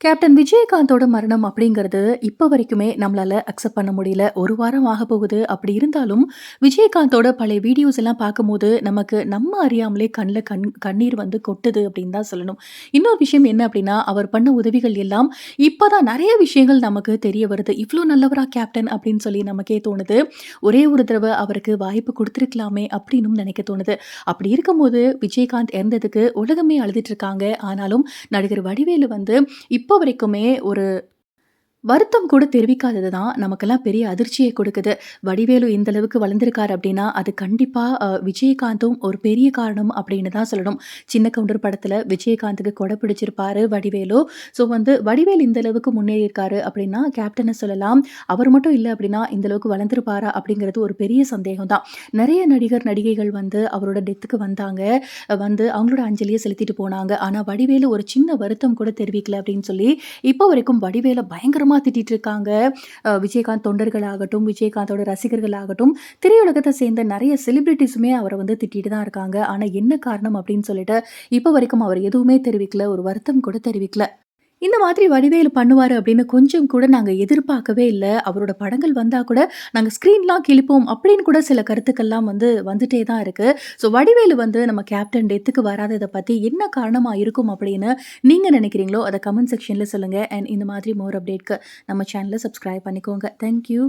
Captain விஜயகாந்தோட மரணம் அப்படிங்கிறது இப்போ வரைக்குமே நம்மளால் அக்செப்ட் பண்ண முடியல. ஒரு வாரம் ஆக போகுது. அப்படி இருந்தாலும் விஜயகாந்தோட பழைய வீடியோஸ் எல்லாம் பார்க்கும்போது, நமக்கு நம்ம அறியாமலே கண்ணில் கண் கண்ணீர் வந்து கொட்டுது அப்படின்னு தான் சொல்லணும். இன்னொரு விஷயம் என்ன அப்படின்னா, அவர் பண்ண உதவிகள் எல்லாம் இப்போ தான் நிறைய விஷயங்கள் நமக்கு தெரிய வருது. இவ்வளோ நல்லவரா கேப்டன் அப்படின்னு சொல்லி நமக்கே தோணுது. ஒரே ஒரு தடவை அவருக்கு வாய்ப்பு கொடுத்துருக்கலாமே அப்படின்னும் நினைக்க தோணுது. அப்படி இருக்கும்போது விஜயகாந்த் இறந்ததுக்கு உலகமே அழுதுட்டு இருக்காங்க. ஆனாலும் நடிகர் வடிவேலு வந்து இப்போ இப்போ வரைக்குமே ஒரு வருத்தம் கூட தெரிவிக்காதது தான் நமக்கெல்லாம் பெரிய அதிர்ச்சியை கொடுக்குது. வடிவேலு இந்த அளவுக்கு வளர்ந்துருக்காரு அப்படின்னா, அது கண்டிப்பாக விஜயகாந்தும் ஒரு பெரிய காரணம் அப்படின்னு தான் சொல்லணும். சின்ன கவுண்டர் படத்தில் விஜயகாந்துக்கு கொடை பிடிச்சிருப்பாரு வடிவேலு. ஸோ வந்து வடிவேலு இந்த அளவுக்கு முன்னேறியிருக்காரு அப்படின்னா, கேப்டனை சொல்லலாம். அவர் மட்டும் இல்லை அப்படின்னா, இந்த அளவுக்கு வளர்ந்துருப்பாரா அப்படிங்கிறது ஒரு பெரிய சந்தேகம் தான். நிறைய நடிகர், நடிகைகள் வந்து அவரோட டெத்துக்கு வந்தாங்க. வந்து அவங்களோட அஞ்சலியை செலுத்திட்டு போனாங்க. ஆனால் வடிவேலு ஒரு சின்ன வருத்தம் கூட தெரிவிக்கல அப்படின்னு சொல்லி, இப்போ வரைக்கும் வடிவேல பயங்கரமா திட்டிட்டு இருக்காங்க. விஜயகாந்த் தொண்டர்களாகட்டும், விஜயகாந்தோட ரசிகர்களாகட்டும், திரையுலகத்தை சேர்ந்த நிறைய செலிப்ரிட்டிஸுமே அவரை வந்து திட்டிட்டு தான் இருக்காங்க. ஆனால் என்ன காரணம் அப்படின்னு சொல்லிட்டு, இப்போ வரைக்கும் அவர் எதுவுமே தெரிவிக்கல. ஒரு வருத்தம் கூட தெரிவிக்கல. இந்த மாதிரி வடிவேலு பண்ணுவார் அப்படின்னு கொஞ்சம் கூட நாங்கள் எதிர்பார்க்கவே இல்லை அவரோட படங்கள் வந்தால் கூட நாங்கள் ஸ்க்ரீன்லாம் கிழிப்போம் அப்படின்னு கூட சில கருத்துக்கள்லாம் வந்து வந்துட்டே தான் இருக்குது ஸோ வடிவேலு வந்து நம்ம கேப்டன் டெத்துக்கு வராததை பற்றி என்ன காரணமாக இருக்கும் அப்படின்னு நீங்கள் நினைக்கிறீங்களோ, அதை கமெண்ட் செக்ஷனில் சொல்லுங்கள் அண்ட் இந்த மாதிரி மோர் அப்டேட்க்கு நம்ம சேனலை சப்ஸ்கிரைப் பண்ணிக்கோங்க. Thank you.